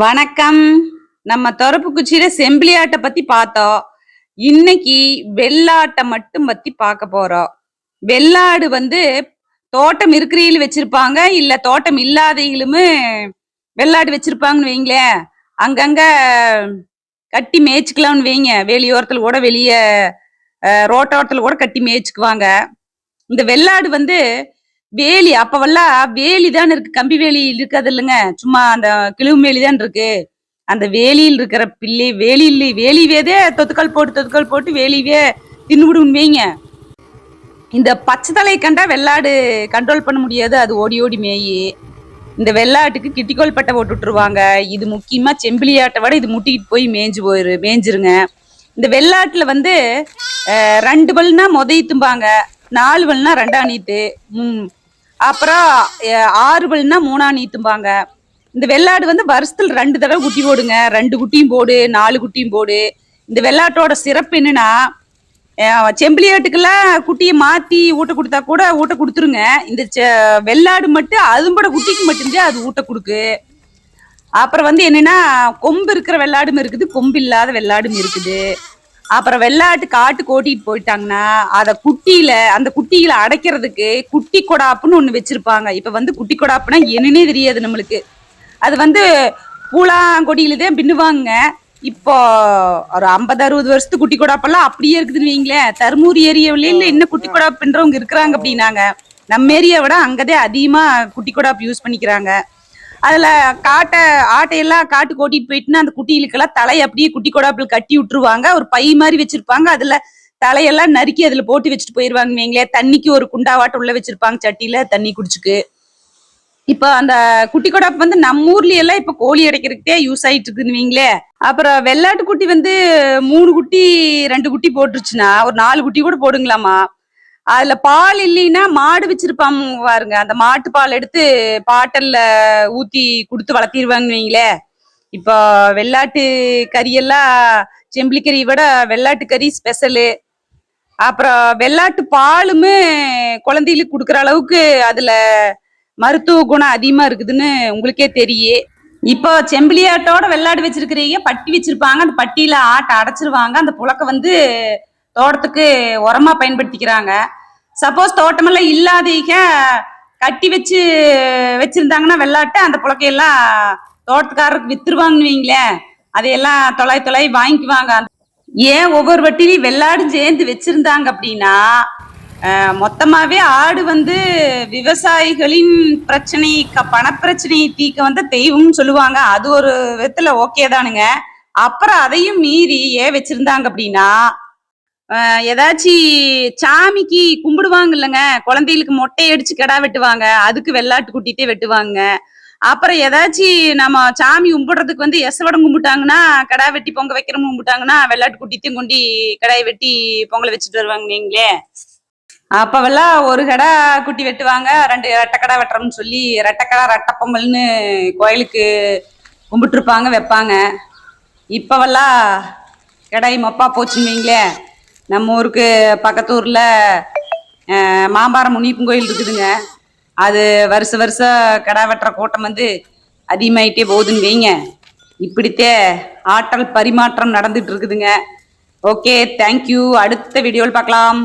வணக்கம். நம்ம தொரப்பு குச்சியில செம்பிளியாட்டை பத்தி பார்த்தோம். இன்னைக்கு வெள்ளாட்டை மட்டும் பத்தி பார்க்க போறோம். வெள்ளாடு வந்து தோட்டம் இருக்கிறீங்களும் வச்சிருப்பாங்க இல்ல தோட்டம் இல்லாதவங்களுமே வெள்ளாடு வச்சிருப்பாங்கன்னு வைங்களேன் அங்கங்க கட்டி மேய்ச்சிக்கலாம்னு வைங்க. வெளியோரத்துல கூட வெளியே ரோட்டோரத்துல கூட கட்டி மேய்ச்சிக்குவாங்க. இந்த வெள்ளாடு வந்து வேலி அப்பவெல்லாம் வேலி தான் இருக்கு. கம்பி வேலி இருக்காது இல்லைங்க. சும்மா அந்த கிழுவு வேலி தான் இருக்கு. அந்த வேலியில் இருக்கிற பிள்ளை வேலியில் வேலிவேதே தொத்துக்கால் போட்டு தொத்துக்கால் போட்டு வேலிவே தின்னுவிடுன்னு வைங்க. இந்த பச்சை தலையை கண்டா வெள்ளாடு கண்ட்ரோல் பண்ண முடியாது. அது ஓடி ஓடி மேயி. இந்த வெள்ளாட்டுக்கு கிட்டிக்கோல் பட்டை போட்டு விட்டுருவாங்க. இது முக்கியமா செம்பிலியாட்டை விட இது முட்டிக்கிட்டு போய் மேய்ஞ்சு போயிரு மேய்ஞ்சிருங்க இந்த வெள்ளாட்டுல வந்து ரெண்டு பல்னா முதை தும்பாங்க. நாலு பல்னா ரெண்டா நீத்து. ம், அப்புறம் அஹ், மூணா நீத்தும்பாங்க இந்த வெள்ளாடு வந்து வருஷத்துல ரெண்டு தடவை குட்டி போடுங்க. ரெண்டு குட்டியும் போடு நாலு குட்டியும் போடு. இந்த வெள்ளாட்டோட சிறப்பு என்னன்னா அஹ், செம்பிலியாட்டுக்கெல்லாம் குட்டியை மாத்தி ஊட்ட கொடுத்தா கூட ஊட்ட கொடுத்துருங்க. இந்த செ- வெள்ளாடு மட்டும் அதும்பட குட்டிக்கு மட்டும்தான் அது ஊட்ட கொடுக்கு. அப்புறம் வந்து என்னன்னா கொம்பு இருக்கிற வெள்ளாடும் இருக்குது கொம்பு இல்லாத வெள்ளாடும் இருக்குது. அப்புறம் வெள்ளாட்டு காட்டுக்கு ஓட்டிட்டு போயிட்டாங்கன்னா அதை குட்டியில அந்த குட்டியில அடைக்கிறதுக்கு குட்டி கொடாப்புன்னு ஒண்ணு வச்சிருப்பாங்க. இப்ப வந்து குட்டி கொடாப்புனா என்னன்னே தெரியாது நம்மளுக்கு. அது வந்து பூலாங்கொடியில தான் பின்னுவாங்க. இப்போ ஒரு ஐம்பது அறுபது வருஷத்து குட்டி கொடாப்பெல்லாம் அப்படியே இருக்குதுன்னு வைங்களேன். தருமூர் ஏரியாவில இன்னும் குட்டி கொடாப்புன்றவங்க இருக்கிறாங்க அப்படின்னாங்க. நம்ம ஏரியாவை விட அங்கதே அதிகமா குட்டி கொடாப்பு யூஸ் பண்ணிக்கிறாங்க. அதுல காட்டை ஆட்டையெல்லாம் காட்டுக்கு ஓட்டிட்டு போயிட்டுன்னா அந்த குட்டிகளுக்கெல்லாம் தலையை அப்படியே குட்டி கொடாப்பில் கட்டி விட்டுருவாங்க. ஒரு பை மாதிரி வச்சிருப்பாங்க. அதுல தலையெல்லாம் நறுக்கி அதுல போட்டு வச்சுட்டு போயிருவாங்க நீங்களே தண்ணிக்கு ஒரு குண்டாவாட்டம் உள்ள வச்சிருப்பாங்க சட்டியில தண்ணி குடிச்சுக்கு. இப்போ அந்த குட்டி கொடாப்பு வந்து நம்ம ஊர்ல எல்லாம் இப்ப கோழி அடைக்கிறதுக்கே யூஸ் ஆயிட்டு இருக்குன்னு அப்புறம் வெள்ளாட்டு குட்டி வந்து மூணு குட்டி ரெண்டு குட்டி போட்டுருச்சுன்னா ஒரு நாலு குட்டி கூட போடுங்களாமா அதுல பால் இல்லைன்னா மாடு வச்சிருப்பாங்க பாருங்க. அந்த மாட்டு பால் எடுத்து பாட்டல்ல ஊத்தி கொடுத்து வளர்த்திடுவாங்க வைங்களே. இப்போ வெள்ளாட்டு கறியெல்லாம் செம்பிளி கறி விட வெள்ளாட்டு கறி ஸ்பெஷலு அப்புறம் வெள்ளாட்டு பாலுமே குழந்தைகளுக்கு கொடுக்குற அளவுக்கு அதுல மருத்துவ குணம் அதிகமா இருக்குதுன்னு உங்களுக்கே தெரியும் இப்போ செம்பிளியாட்டோட வெள்ளாடு வச்சிருக்கிறீங்க பட்டி வச்சிருப்பாங்க அந்த பட்டியில ஆட்டை அடைச்சிருவாங்க அந்த புழக்க வந்து தோட்டத்துக்கு உரமா பயன்படுத்திக்கிறாங்க. சப்போஸ் தோட்டமெல்லாம் இல்லாதீங்க கட்டி வச்சு வச்சிருந்தாங்கன்னா வெள்ளாட்ட அந்த புழக்கையெல்லாம் தோட்டத்துக்காரருக்கு வித்துருவாங்கன்னு வைங்களேன் அதையெல்லாம் தொலை தொலை வாங்கிக்குவாங்க. ஏன் ஒவ்வொரு வட்டிலையும் வெள்ளாடும் சேர்ந்து வச்சிருந்தாங்க அப்படின்னா மொத்தமாவே ஆடு வந்து விவசாயிகளின் பிரச்சனை க- பணப்பிரச்சனையை தீக்க வந்த தெய்வம்னு சொல்லுவாங்க. அது ஒரு விதத்துல ஓகே தானுங்க. அப்புறம் அதையும் மீறி ஏன் வச்சிருந்தாங்க அப்படின்னா ஏதாச்சும் சாமிக்கு கும்பிடுவாங்க இல்லைங்க குழந்தைகளுக்கு மொட்டை அடிச்சு கிடா வெட்டுவாங்க. அதுக்கு வெள்ளாட்டு குட்டிட்டே வெட்டுவாங்க. அப்புறம் ஏதாச்சும் நம்ம சாமி கும்பிடுறதுக்கு வந்து எசவடம் கும்பிட்டாங்கன்னா கடா வெட்டி பொங்க வைக்கிறவங்க கும்பிட்டாங்கன்னா வெள்ளாட்டு குட்டித்தையும் கொண்டு கடாய் வெட்டி பொங்கல் வச்சுட்டு வருவாங்க நீங்களே அப்பவெல்லாம் ஒரு கடா குட்டி வெட்டுவாங்க ரெண்டு ரெட்டக்கடா வெட்டுறோம்னு சொல்லி ரெட்டக்கடா ரெட்ட பொங்கல்னு கோயிலுக்கு கும்பிட்டுருப்பாங்க வைப்பாங்க. இப்பவெல்லாம் கடாய் மப்பா போச்சுன்னு வைங்களேன். நம்ம ஊருக்கு பக்கத்து ஊர்ல மாம்பாரம் முனியப்பன் கோயில் இருக்குதுங்க. அது வருஷ வருஷம் கடா வெட்டுற கூட்டம் வந்து அதிகமாயிட்டே போகுதுன்னு வைங்க. இப்படித்தே ஆற்றல் பரிமாற்றம் நடந்துட்டு இருக்குதுங்க. ஓகே தேங்க்யூ அடுத்த வீடியோவில் பார்க்கலாம்.